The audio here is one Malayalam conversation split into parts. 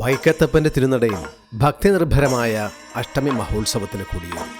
വൈക്കത്തപ്പന്റെ തിരുനടയിൽ ഭക്തിനിർഭരമായ അഷ്ടമി മഹോത്സവത്തിന് കൂടിയാണ്.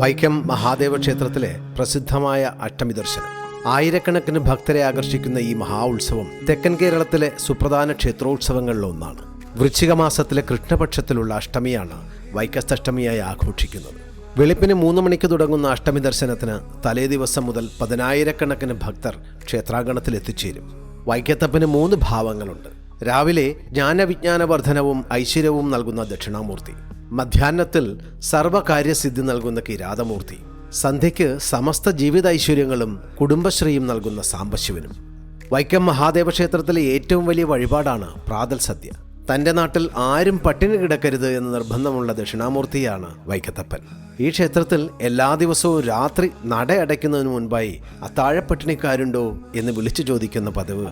വൈക്കം മഹാദേവ ക്ഷേത്രത്തിലെ പ്രസിദ്ധമായ അഷ്ടമി ദർശനം. ആയിരക്കണക്കിന് ഭക്തരെ ആകർഷിക്കുന്ന ഈ മഹാ ഉത്സവം തെക്കൻ കേരളത്തിലെ സുപ്രധാന ക്ഷേത്രോത്സവങ്ങളിലൊന്നാണ് വൃശ്ചിക മാസത്തിലെ കൃഷ്ണപക്ഷത്തിലുള്ള അഷ്ടമിയാണ് വൈക്കത്തഷ്ടമിയായി ആഘോഷിക്കുന്നത്. വെളുപ്പിന് മൂന്ന് മണിക്ക് തുടങ്ങുന്ന അഷ്ടമി ദർശനത്തിന് തലേ ദിവസം മുതൽ പതിനായിരക്കണക്കിന് ഭക്തർ ക്ഷേത്രാങ്കണത്തിൽ എത്തിച്ചേരും. വൈക്കത്തപ്പന് മൂന്ന് ഭാവങ്ങളുണ്ട്. രാവിലെ ജ്ഞാനവിജ്ഞാനവർദ്ധനവും ഐശ്വര്യവും നൽകുന്ന ദക്ഷിണാമൂർത്തി. മധ്യാഹ്നത്തിൽ സർവകാര്യസിദ്ധി നൽകുന്ന കിരാതമൂർത്തി. സന്ധ്യയ്ക്ക് സമസ്ത ജീവിതൈശ്വര്യങ്ങളും കുടുംബശ്രീയും നൽകുന്ന സാംബശിവനും. വൈക്കം മഹാദേവ ക്ഷേത്രത്തിലെ ഏറ്റവും വലിയ വഴിപാടാണ് പ്രാതൽ സദ്യ തന്റെ നാട്ടിൽ ആരും പട്ടിണി കിടക്കരുത് എന്ന് നിർബന്ധമുള്ള ദക്ഷിണാമൂർത്തിയാണ് വൈക്കത്തപ്പൻ. ഈ ക്ഷേത്രത്തിൽ എല്ലാ ദിവസവും രാത്രി നട അടയ്ക്കുന്നതിന് മുൻപായി അത്താഴപ്പട്ടിണിക്കാരുണ്ടോ എന്ന് വിളിച്ചു ചോദിക്കുന്ന പതിവ്.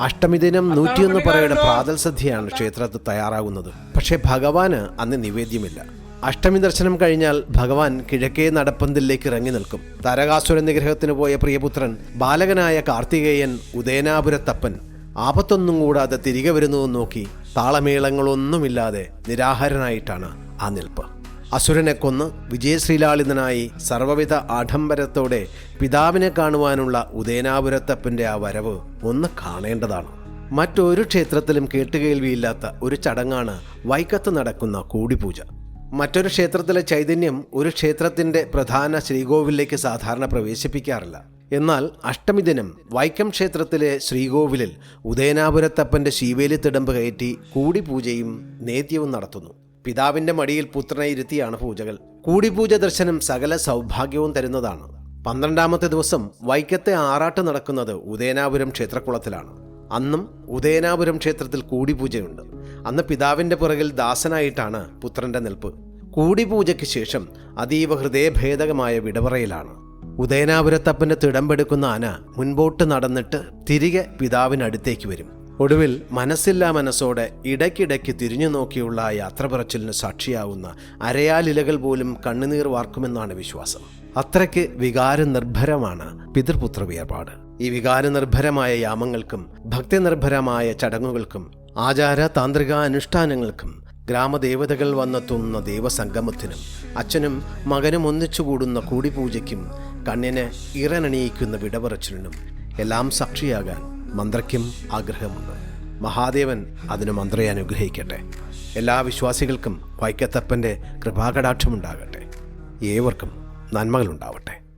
അഷ്ടമി ദിനം നൂറ്റിയൊന്ന് പറയുടെ പ്രാതൽ സദ്യയാണ് ക്ഷേത്രത്തിൽ തയ്യാറാകുന്നത്. പക്ഷേ ഭഗവാന് അന്ന് നിവേദ്യമില്ല. അഷ്ടമി ദർശനം കഴിഞ്ഞാൽ ഭഗവാൻ കിഴക്കേ നടപ്പന്തിലേക്ക് ഇറങ്ങി നിൽക്കും. താരകാസുര നിഗ്രഹത്തിന് പോയ പ്രിയപുത്രൻ ബാലകനായ കാർത്തികേയൻ ഉദയനാപുരത്തപ്പൻ ആപത്തൊന്നും കൂടാതെ തിരികെ വരുന്നതും നോക്കി താളമേളങ്ങളൊന്നുമില്ലാതെ നിരാഹാരനായിട്ടാണ് ആ നിൽപ്പ്. അസുരനെ കൊന്ന് വിജയശ്രീലാളിതനായി സർവവിധ ആഡംബരത്തോടെ പിതാവിനെ കാണുവാനുള്ള ഉദയനാപുരത്തപ്പന്റെ ആ വരവ് ഒന്ന് കാണേണ്ടതാണ്. മറ്റൊരു ക്ഷേത്രത്തിലും കേട്ടുകേൾവിയില്ലാത്ത ഒരു ചടങ്ങാണ് വൈക്കത്ത് നടക്കുന്ന കൂടിപൂജ. മറ്റൊരു ക്ഷേത്രത്തിലെ ചൈതന്യം ഒരു ക്ഷേത്രത്തിന്റെ പ്രധാന ശ്രീകോവിലേക്ക് സാധാരണ പ്രവേശിപ്പിക്കാറില്ല. എന്നാൽ അഷ്ടമി ദിനം വൈക്കം ക്ഷേത്രത്തിലെ ശ്രീകോവിലിൽ ഉദയനാപുരത്തപ്പന്റെ ശീവേലി തിടമ്പ് കയറ്റി കൂടിപൂജയും നേദ്യവും നടത്തുന്നു. പിതാവിന്റെ മടിയിൽ പുത്രനെ ഇരുത്തിയാണ് പൂജകൾ. കൂടിപൂജ ദർശനം സകല സൗഭാഗ്യവും തരുന്നതാണ്. പന്ത്രണ്ടാമത്തെ ദിവസം വൈക്കത്തെ ആറാട്ട് നടക്കുന്നത് ഉദയനാപുരം ക്ഷേത്രക്കുളത്തിലാണ്. അന്നും ഉദയനാപുരം ക്ഷേത്രത്തിൽ കൂടിപൂജയുണ്ട്. അന്ന് പിതാവിന്റെ പുറകിൽ ദാസനായിട്ടാണ് പുത്രന്റെ നിൽപ്പ്. കൂടിപൂജയ്ക്ക് ശേഷം അതീവ ഹൃദയഭേദകമായ വിടവറയിലാണ്. ഉദയനാപുരത്തപ്പന്റെ തിടമ്പെടുക്കുന്ന ആന മുൻപോട്ട് നടന്നിട്ട് തിരികെ പിതാവിനടുത്തേക്ക് വരും. ഒടുവിൽ മനസ്സില്ലാ മനസ്സോടെ ഇടയ്ക്കിടയ്ക്ക് തിരിഞ്ഞു നോക്കിയുള്ള ആ യാത്ര പറച്ചിലിന് സാക്ഷിയാവുന്ന അരയാലിലകൾ പോലും കണ്ണുനീർ വാർക്കുമെന്നാണ് വിശ്വാസം. അത്രയ്ക്ക് വികാരനിർഭരമാണ് പിതൃപുത്ര വേർപാട്. ഈ വികാരനിർഭരമായ യാമങ്ങൾക്കും ഭക്തിനിർഭരമായ ചടങ്ങുകൾക്കും ആചാര താന്ത്രിക അനുഷ്ഠാനങ്ങൾക്കും ഗ്രാമദേവതകൾ വന്നെത്തുന്ന ദേവസംഗമത്തിനും അച്ഛനും മകനും ഒന്നിച്ചുകൂടുന്ന കൂടിപൂജയ്ക്കും കണ്ണിന് ഇറനണിയിക്കുന്ന വിടപറച്ചിലിനും എല്ലാം സാക്ഷിയാകാൻ മന്ത്രയ്ക്കും ആഗ്രഹമുണ്ട്. മഹാദേവൻ അതിന് മന്ത്രയെ അനുഗ്രഹിക്കട്ടെ. എല്ലാ വിശ്വാസികൾക്കും വൈക്കത്തപ്പന്റെ കൃപാകടാക്ഷമുണ്ടാകട്ടെ. ഏവർക്കും നന്മകളുണ്ടാവട്ടെ.